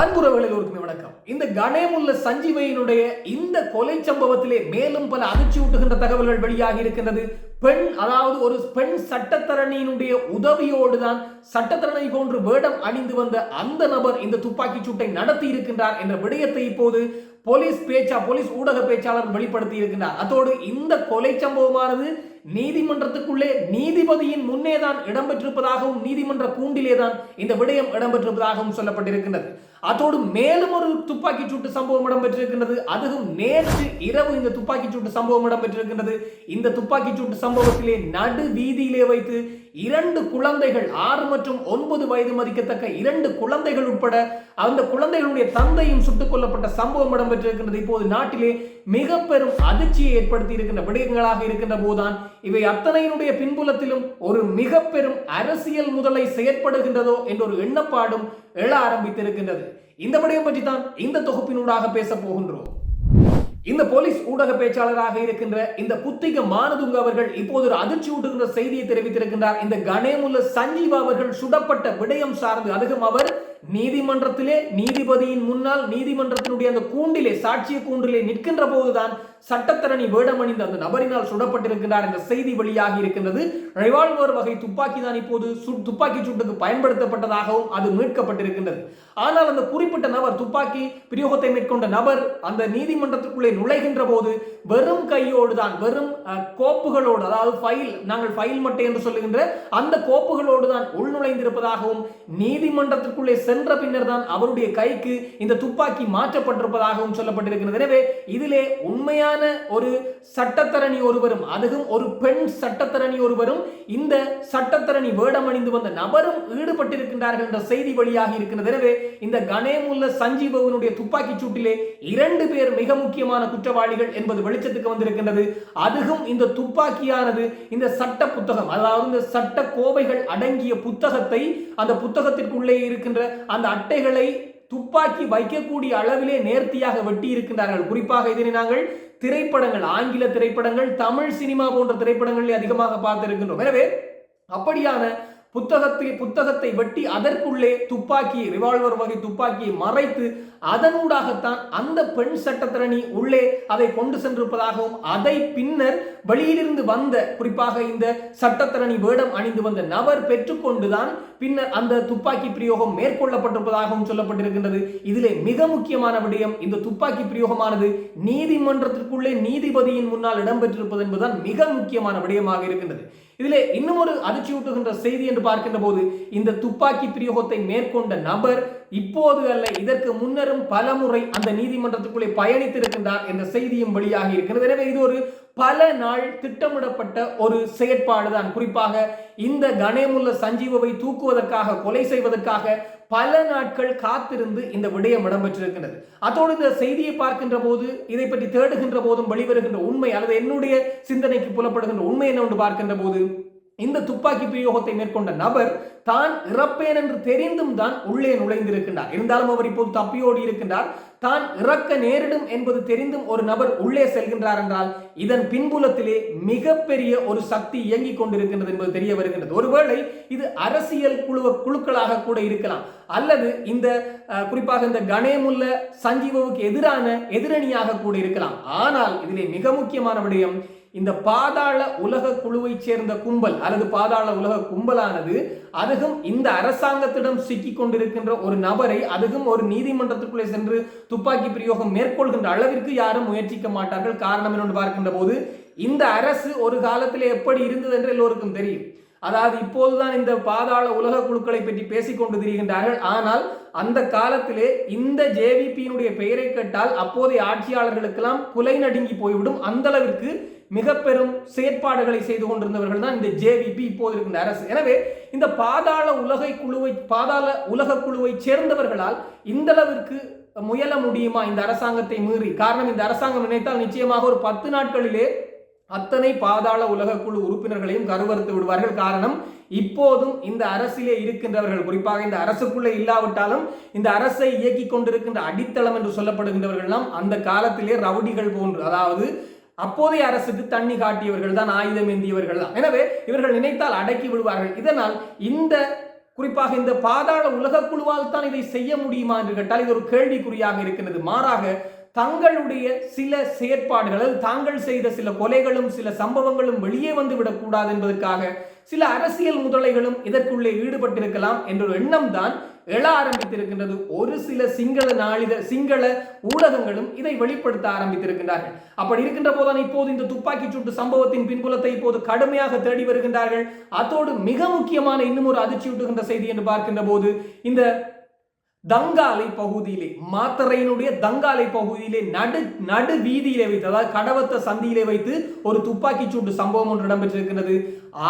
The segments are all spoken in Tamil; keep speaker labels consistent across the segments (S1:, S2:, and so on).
S1: அன்புறவுகளில் ஒரு வணக்கம். இந்த கணேமுல்ல சஞ்சீவையினுடைய இந்த கொலை சம்பவத்திலே மேலும் பல அதிர்ச்சியூட்டுகின்ற தகவல்கள் வெளியாகி இருக்கின்றது. பெண் அதாவது ஒரு பெண் சட்டத்தரணியினுடைய உதவியோடு தான் சட்டத்தரணி போன்று வேடம் அணிந்து வந்த அந்த நபர் இந்த துப்பாக்கிச் சூட்டை நடத்தி இருக்கின்றார் என்ற விடயத்தை இப்போது போலீஸ் பேச்சா போலீஸ் ஊடக பேச்சாளர் வெளிப்படுத்தி இருக்கின்றார். அதோடு இந்த கொலை சம்பவமானது நீதிமன்றத்துக்குள்ளே நீதிபதியின் முன்னே தான் இடம்பெற்றிருப்பதாகவும் நீதிமன்ற கூண்டிலே தான் இந்த விடயம் இடம்பெற்றிருப்பதாகவும் சொல்லப்பட்டிருக்கின்றது. அதோடு மேலும் ஒரு துப்பாக்கி சூட்டு சம்பவம் இடம்பெற்றிருக்கின்றது. அதுவும் நேற்று இரவு இந்த துப்பாக்கி சூட்டு சம்பவம் இடம்பெற்றிருக்கின்றது. இந்த துப்பாக்கி சூட்டு சம்பவத்திலே நடு வீதியிலே வைத்து இரண்டு குழந்தைகள் ஆறு மற்றும் ஒன்பது வயது மதிக்கத்தக்க இரண்டு குழந்தைகள் உட்பட அந்த குழந்தைகளுடைய தந்தையும் சுட்டுக் கொல்லப்பட்ட சம்பவம் இடம்பெற்றிருக்கின்றது. இப்போது நாட்டிலே மிக பெரும் அதிர்ச்சியை ஏற்படுத்தி இருக்கின்ற விடயங்களாக இருக்கின்ற போதுதான் இவை அத்தனையினுடைய பின்புலத்திலும் ஒரு மிக பெரும் அரசியல் முதலை செயற்படுகின்றதோ என்ற ஒரு எண்ணப்பாடும் எழ ஆரம்பித்திருக்கின்றது. இந்த விடயம் பற்றி தான் இந்த தொகுப்பினூடாக பேச போகின்றோம். இந்த போலீஸ் ஊடக பேச்சாளராக இருக்கின்ற இந்த புத்திக மானதுங்க அவர்கள் இப்போது ஒரு அதிர்ச்சி ஊட்டுகின்ற செய்தியை தெரிவித்திருக்கின்றார். இந்த கணேமுல்ல சஞ்சீவ் அவர்கள் சுடப்பட்ட விடயம் சார்ந்து அதுவும் அவர் நீதிமன்றத்திலே நீதிபதியின் முன்னால் நீதிமன்றத்தினுடைய அந்த கூண்டிலே சாட்சிய கூண்டிலே நிற்கின்ற போதுதான் சட்டத்தரணி வேடமணிந்த அந்த நபரினால் சுடப்பட்டிருக்கிறார் என்ற செய்தி வெளியாகி இருக்கின்றது. ரிவால்வர் வகை துப்பாக்கி தான் இப்போது துப்பாக்கி சூட்டுக்கு பயன்படுத்தப்பட்டதாகவும் அது மீட்கப்பட்டிருக்கின்றது. ஆனால் அந்த குறிப்பிட்ட நபர் துப்பாக்கி பிரயோகத்தை மேற்கொண்ட நபர் அந்த நீதிமன்றத்திற்குள்ளே நுழைகின்ற போது வெறும் கையோடு தான் வெறும் கோப்புகளோடு அதாவது ஃபைல் நாங்கள் ஃபைல் மட்டை என்று சொல்லுகின்ற அந்த கோப்புகளோடு தான் உள்நுழைந்திருப்பதாகவும் நீதிமன்றத்திற்குள்ளே சென்ற பின்னர் தான் அவருடைய கைக்கு இந்த துப்பாக்கி மாற்றப்பட்டிருப்பதாகவும் சொல்லப்பட்டிருக்கிறது எனவே இதிலே உண்மையான ஒரு சட்டத்தரணி ஒருவரும் அதுவும் ஒரு பெண் சட்டத்தரணி ஒருவரும் இந்த சட்டத்தரணி வேடம் அணிந்து வந்த நபரும் ஈடுபட்டிருக்கின்றார்கள் என்ற செய்தி வழியாக இருக்கின்றது எனவே இந்த கணேமுல்ல சஞ்சீபவனுடைய துப்பாக்கி சூட்டிலே இரண்டு பேர் மிக முக்கியமான குற்றவாளிகள் என்பது வெளிச்சத்துக்கு வந்திருக்கின்றது. அதுவும் இந்த துப்பாக்கியானது இந்த சட்ட புத்தகம் அதாவது இந்த சட்ட கோவைகள் அடங்கிய புத்தகத்தை அந்த புத்தகத்திற்குள்ளே இருக்கின்ற அந்த அட்டைகளை துப்பாக்கி வைக்கக்கூடிய அளவிலே நேர்த்தியாக வெட்டி இருக்கின்றார்கள். குறிப்பாக இதனை நாங்கள் திரைப்படங்கள் ஆங்கில திரைப்படங்கள் தமிழ் சினிமா போன்ற திரைப்படங்களில் அதிகமாக பார்த்திருக்கின்றோம். எனவே அப்படியான புத்தகத்தை புத்தகத்தை வெட்டி அதற்குள்ளே துப்பாக்கியை ரிவால்வர் வகை துப்பாக்கியை மறைத்து அதனூடாகத்தான் அந்த பெண் சட்டத்திரணி உள்ளே அதை கொண்டு சென்றிருப்பதாகவும் அதை பின்னர் வெளியிலிருந்து வந்த குறிப்பாக இந்த சட்டத்திரணி வேடம் அணிந்து வந்த நபர் பெற்றுக்கொண்டுதான் பின்னர் அந்த துப்பாக்கி பிரயோகம் மேற்கொள்ளப்பட்டிருப்பதாகவும் சொல்லப்பட்டிருக்கின்றது. இதிலே மிக முக்கியமான விடயம் இந்த துப்பாக்கி பிரயோகமானது நீதிமன்றத்திற்குள்ளே நீதிபதியின் முன்னால் இடம்பெற்றிருப்பது என்பதுதான் மிக முக்கியமான விடயமாக இருக்கின்றது. இதிலே இன்னும் ஒரு அதிர்ச்சியூட்டுகின்ற செய்தி என்று பார்க்கின்ற போது இந்த துப்பாக்கி பிரயோகத்தை மேற்கொண்ட நபர் இப்போது அல்ல இதற்கு முன்னரும் பலமுறை அந்த நீதிமன்றத்துக்குள்ளே பயணித்திருக்கின்றார் என்ற செய்தியும் வெளியாகி இருக்கிறது. எனவே இது ஒரு பல நாள் திட்டமிடப்பட்ட ஒரு செயற்பாடு தான். குறிப்பாக இந்த கணேமுல்ல சஞ்சீவவை தூக்குவதற்காக கொலை செய்வதற்காக பல நாட்கள் காத்திருந்து இந்த விடயம் இடம்பெற்றிருக்கின்றது. அதோடு இந்த செய்தியை பார்க்கின்ற போது இதை பற்றி தேடுகின்ற போதும் வெளிவருகின்ற உண்மை அல்லது என்னுடைய சிந்தனைக்கு புலப்படுகின்ற உண்மை என்னவென்று பார்க்கின்ற போது இந்த துப்பாக்கி பிரயோகத்தை மேற்கொண்ட நபர் தான் இறப்பேன் என்று தெரிந்தும் தான் உள்ளே நுழைந்திருக்கின்றார். இருந்தாலும் அவர் இப்போது தப்பியோடி இருக்கின்றார். தான் இறக்க நேரிடும் என்பது தெரிந்தும் ஒரு நபர் உள்ளே செல்கின்றார் என்றால் இதன் பின்புலத்திலே மிகப்பெரிய ஒரு சக்தி இயங்கிக் கொண்டிருக்கின்றது என்பது தெரிய வருகின்றது. ஒருவேளை இது அரசியல் குழு குழுக்களாக கூட இருக்கலாம். அல்லது இந்த குறிப்பாக இந்த கணேமுல்ல சஞ்சீவவுக்கு எதிரான எதிரணியாக கூட இருக்கலாம். ஆனால் இதிலே மிக முக்கியமான விடயம் இந்த பாதாள உலக குழுவைச் சேர்ந்த கும்பல் அல்லது பாதாள உலக கும்பலானது அதுவும் இந்த அரசாங்கத்திடம் சிக்கி கொண்டிருக்கின்ற ஒரு நபரை அதுவும் ஒரு நீதிமன்றத்துக்குள்ளே சென்று துப்பாக்கி பிரயோகம் மேற்கொள்கின்ற அளவிற்கு யாரும் முயற்சிக்க மாட்டார்கள். காரணம் என்னென்று பார்க்கின்ற போது இந்த அரசு ஒரு காலத்தில் எப்படி இருந்தது என்று எல்லோருக்கும் தெரியும். அதாவது இப்போதுதான் இந்த பாதாள உலக குழுக்களை பற்றி பேசிக்கொண்டு திரிகின்றார்கள் ஆனால் அந்த காலத்திலே இந்த ஜேவிபியினுடைய பெயரை கேட்டால் அப்போதைய ஆட்சியாளர்களுக்கெல்லாம் குலை நடுங்கி போய்விடும். அந்த அளவிற்கு மிக பெரும் செயற்பாடுகளை செய்து கொண்டிருந்தவர்கள் தான் இந்த ஜேவிபி இப்போது இருக்கின்ற அரசு. எனவே இந்த பாதாள உலகை குழுவை பாதாள உலக குழுவை சேர்ந்தவர்களால் இந்த அளவிற்கு முயல முடியுமா? இந்த அரசாங்கத்தை மீறி. காரணம் இந்த அரசாங்கம் நினைத்தால் நிச்சயமாக ஒரு பத்து நாட்களிலே அத்தனை பாதாள உலக குழு உறுப்பினர்களையும் கருவறுத்து விடுவார்கள். காரணம் இப்போதும் இந்த அரசிலே இருக்கின்றவர்கள். குறிப்பாக இந்த அரசுக்குள்ளே இல்லாவிட்டாலும் இந்த அரசை இயக்கி கொண்டிருக்கின்ற அடித்தளம் என்று சொல்லப்படுகின்றவர்கள் எல்லாம் அந்த காலத்திலே ரவுடிகள் போன்று. அதாவது அப்போதைய அரசுக்கு தண்ணி காட்டியவர்கள் தான் ஆயுதம் ஏந்தியவர்கள் தான். எனவே இவர்கள் நினைத்தால் அடக்கி விடுவார்கள். இதனால் இந்த குறிப்பாக இந்த பாதாள உலக குழுவால் தான் இதை செய்ய முடியுமா என்று கேட்டால் இது ஒரு கேள்விக்குறியாக இருக்கின்றது. மாறாக தங்களுடைய சில செயற்பாடுகள் தாங்கள் செய்த சில கொலைகளும் சில சம்பவங்களும் வெளியே வந்து விடக்கூடாது என்பதற்காக சில அரசியல் முதலைகளும் இதற்குள்ளே ஈடுபட்டிருக்கலாம் என்ற ஒரு எண்ணம் தான் எழ ஆரம்பித்திருக்கின்றது. ஒரு சில சிங்கள நாளித சிங்கள ஊடகங்களும் இதை வெளிப்படுத்த ஆரம்பித்திருக்கின்றார்கள். அப்படி இருக்கின்ற போதுதான் இப்போது இந்த துப்பாக்கி சூட்டு சம்பவத்தின் பின்புலத்தை இப்போது கடுமையாக தேடி வருகின்றார்கள். அதோடு மிக முக்கியமான இன்னும் ஒரு அதிர்ச்சியூட்டுகின்ற செய்தி என்று பார்க்கின்ற போது இந்த தங்காலை பகுதியிலே மாத்தரையினுடைய தங்காலை பகுதியிலே நடு நடு வீதியிலே வைத்து அதாவது கடவத்த சந்தியிலே வைத்து ஒரு துப்பாக்கி சூட்டு சம்பவம் ஒன்று இடம்பெற்றிருக்கிறது.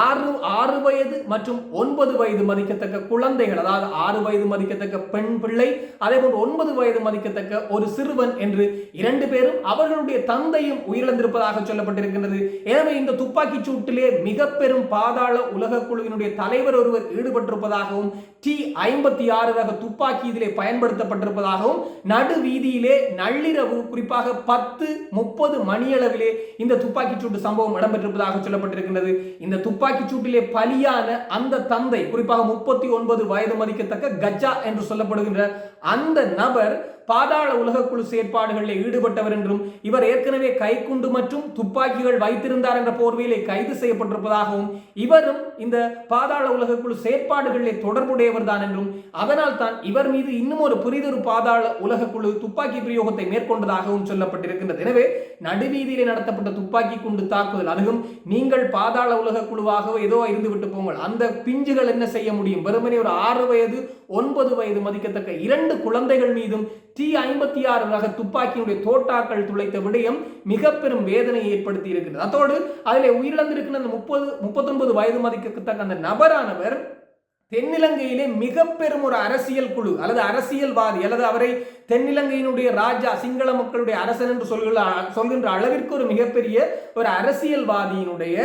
S1: ஆறு ஆறு வயது மற்றும் ஒன்பது வயது மதிக்கத்தக்க குழந்தைகள் அதாவது ஆறு வயது மதிக்கத்தக்க பெண் பிள்ளை அதே போன்று ஒன்பது வயது மதிக்கத்தக்க ஒரு சிறுவன் என்று இரண்டு பேரும் அவர்களுடைய தந்தையும் உயிரிழந்திருப்பதாக சொல்லப்பட்டிருக்கின்றது. எனவே இந்த துப்பாக்கி சூட்டிலே மிக பெரும் பாதாள உலக குழுவினுடைய தலைவர் ஒருவர் ஈடுபட்டிருப்பதாகவும் டி ஐம்பத்தி ஆறு ரக துப்பாக்கி பயன்படுத்தப்பட்டிருப்பதாகவும் நடு வீதியிலே நள்ளிரவு குறிப்பாக பத்து முப்பது மணியளவிலே இந்த துப்பாக்கி சூட்டு சம்பவம் இடம்பெற்றிருப்பதாக சொல்லப்பட்டிருக்கின்றது. இந்த துப்பாக்கி சூட்டிலே பலியான அந்த தந்தை குறிப்பாக முப்பத்தி ஒன்பது வயது மதிக்கத்தக்க கஜா என்று சொல்லப்படுகின்ற அந்த நபர் பாதாள உலகக்குழு செயற்பாடுகளில் ஈடுபட்டவர் என்றும் இவர் ஏற்கனவே கைக்குண்டு மற்றும் துப்பாக்கிகள் வைத்திருந்தார் என்ற போர்வையிலே கைது செய்யப்பட்டிருப்பதாகவும் இவரும் இந்த பாதாள உலகக்குழு செயற்பாடுகளிலே தொடர்புடையவர் தான் என்றும் அதனால் தான் இவர் மீது இன்னும் ஒரு புரிதொரு பாதாள உலகக்குழு துப்பாக்கி பிரயோகத்தை மேற்கொண்டதாகவும் சொல்லப்பட்டிருக்கின்றது. எனவே நடுவீதியிலே நடத்தப்பட்ட துப்பாக்கி குண்டு தாக்குதல். அதுவும் நீங்கள் பாதாள உலக குழுவாக ஏதோ இருந்து விட்டு போங்கள். அந்த பிஞ்சுகள் என்ன செய்ய முடியும்? வெறுமனே ஒரு ஆறு வயது ஒன்பது வயது மதிக்கத்தக்க இரண்டு குழந்தைகள் மீதும் டி ஐம்பத்தி ஆறு ரக துப்பாக்கியினுடைய தோட்டாக்கள் துளைத்த விடயம் மிக பெரும் வேதனையை ஏற்படுத்தி இருக்கிறது. அதோடு அதில் உயிரிழந்திருக்கிற அந்த முப்பது முப்பத்தொன்பது வயது மதிக்கத்தக்க அந்த நபரானவர் தென்னிலங்கையிலே மிக பெரும் ஒரு அரசியல் குழு அல்லது அரசியல்வாதி அல்லது அவரை தென்னிலங்கையினுடைய ராஜா சிங்கள மக்களுடைய அரசன் என்று சொல்கிற சொல்கின்ற அளவிற்கு ஒரு மிகப்பெரிய ஒரு அரசியல்வாதியினுடைய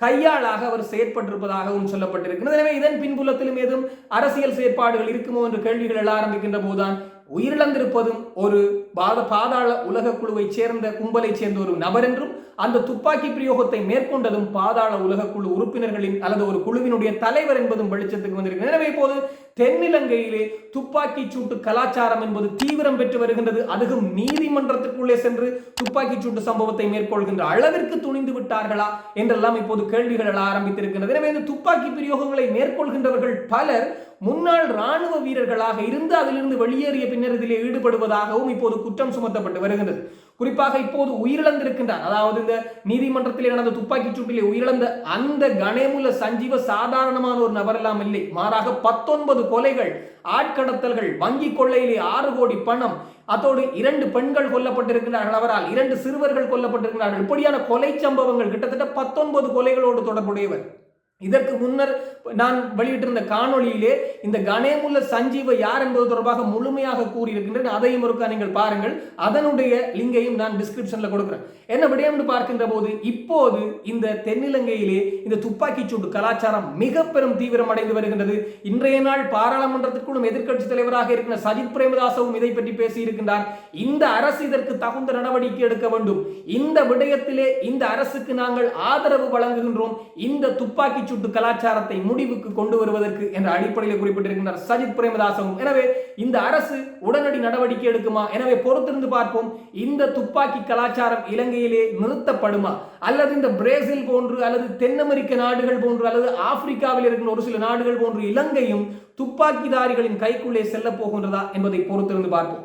S1: கையாளாக அவர் செயற்பட்டிருப்பதாகவும் சொல்லப்பட்டிருக்கிறது. எனவே இதன் பின்புலத்திலும் ஏதும் அரசியல் செயற்பாடுகள் இருக்குமோ என்று கேள்விகள் எழ ஆரம்பிக்கின்ற போதுதான் உயிரிழந்திருப்பதும் ஒரு பாத பாதாள உலக குழுவைச் சேர்ந்த கும்பலைச் சேர்ந்த ஒரு நபர் என்றும் அந்த துப்பாக்கி பிரயோகத்தை மேற்கொண்டதும் பாதாள உலக குழு உறுப்பினர்களின் அல்லது ஒரு குழுவினுடைய தலைவர் என்பதும் வெளிச்சத்துக்கு வந்திருக்கு எனவே இப்போது தென்னிலங்கையிலே துப்பாக்கி சூட்டு கலாச்சாரம் என்பது தீவிரம் பெற்று வருகின்றது. அதுவும் நீதிமன்றத்திற்குள்ளே சென்று துப்பாக்கி சூட்டு சம்பவத்தை மேற்கொள்கின்ற அளவிற்கு துணிந்து விட்டார்களா என்றெல்லாம் இப்போது கேள்விகள் எழ ஆரம்பித்திருக்கின்றது. எனவே இந்த துப்பாக்கி பிரயோகங்களை மேற்கொள்கின்றவர்கள் பலர் முன்னாள் ராணுவ வீரர்களாக இருந்து அதிலிருந்து வெளியேறிய பின்னர் இதிலே ஈடுபடுவதாகவும் இப்போது குற்றம் சுமத்தப்பட்டு வருகின்றது. குறிப்பாக இப்போது உயிரிழந்திருக்கின்றார். அதாவது இந்த நீதிமன்றத்தில் நடந்த துப்பாக்கிச் சூட்டிலே உயிரிழந்த அந்த கணேமுல சஞ்சீவ சாதாரணமான ஒரு நபர் எல்லாம் இல்லை. மாறாக பத்தொன்பது கொலைகள் ஆட்கடத்தல்கள் வங்கி கொள்ளையிலே ஆறு கோடி பணம் அதோடு இரண்டு பெண்கள் கொல்லப்பட்டிருக்கிறார்கள் அவரால் இரண்டு சிறுவர்கள் கொல்லப்பட்டிருக்கிறார்கள் இப்படியான கொலை சம்பவங்கள் கிட்டத்தட்ட பத்தொன்பது கொலைகளோடு தொடர்புடையவர். இதற்கு முன்னர் நான் வெளியிட்டிருந்த காணொளியிலே இந்த கணேமுல்ல சஞ்சீவ யார் என்பது தொடர்பாக முழுமையாக கூறியிருக்கின்றேன். அதையும் ஒருக்கா நீங்கள் பாருங்கள். அதனுடைய லிங்கையும் நான் டிஸ்கிரிப்ஷனில் கொடுக்குறேன். என்ன விடயம் பார்க்கின்ற போது இப்போது இந்த தென்னிலங்கையிலே இந்த துப்பாக்கிச்சூடு கலாச்சாரம் மிக பெரும் தீவிரம் அடைந்து வருகின்றது. இன்றைய நாள் பாராளுமன்றத்திற்குள்ளும் எதிர்க்கட்சி தலைவராக இருக்கிற சஜித் பிரேமதாசவும் இதை பற்றி பேசி இருக்கின்றார் இந்த அரசு இதற்கு தகுந்த நடவடிக்கை எடுக்க வேண்டும். இந்த விடயத்திலே இந்த அரசுக்கு நாங்கள் ஆதரவு வழங்குகின்றோம். இந்த துப்பாக்கி சுட்டு கலாச்சாரத்தை முடிவுக்கு கொண்டு வருவதற்கு என்ற அடிப்படையில் குறிப்பிட்டிருக்கின்றார் சஜித் பிரேமதாசவும் எனவே இந்த அரசு உடனடி நடவடிக்கை எடுக்குமா? எனவே பொறுத்திருந்து பார்ப்போம். இந்த துப்பாக்கி கலாச்சாரம் இலங்கையிலே நிறுத்தப்படுமா? அல்லது இந்த பிரேசில் போன்று அல்லது தென் அமெரிக்க நாடுகள் போன்று அல்லது ஆப்பிரிக்காவில் இருக்கிற ஒரு சில நாடுகள் போன்று இலங்கையும் துப்பாக்கிதாரிகளின் கைக்குள்ளே செல்ல போகின்றதா என்பதை பொறுத்திருந்து பார்ப்போம்.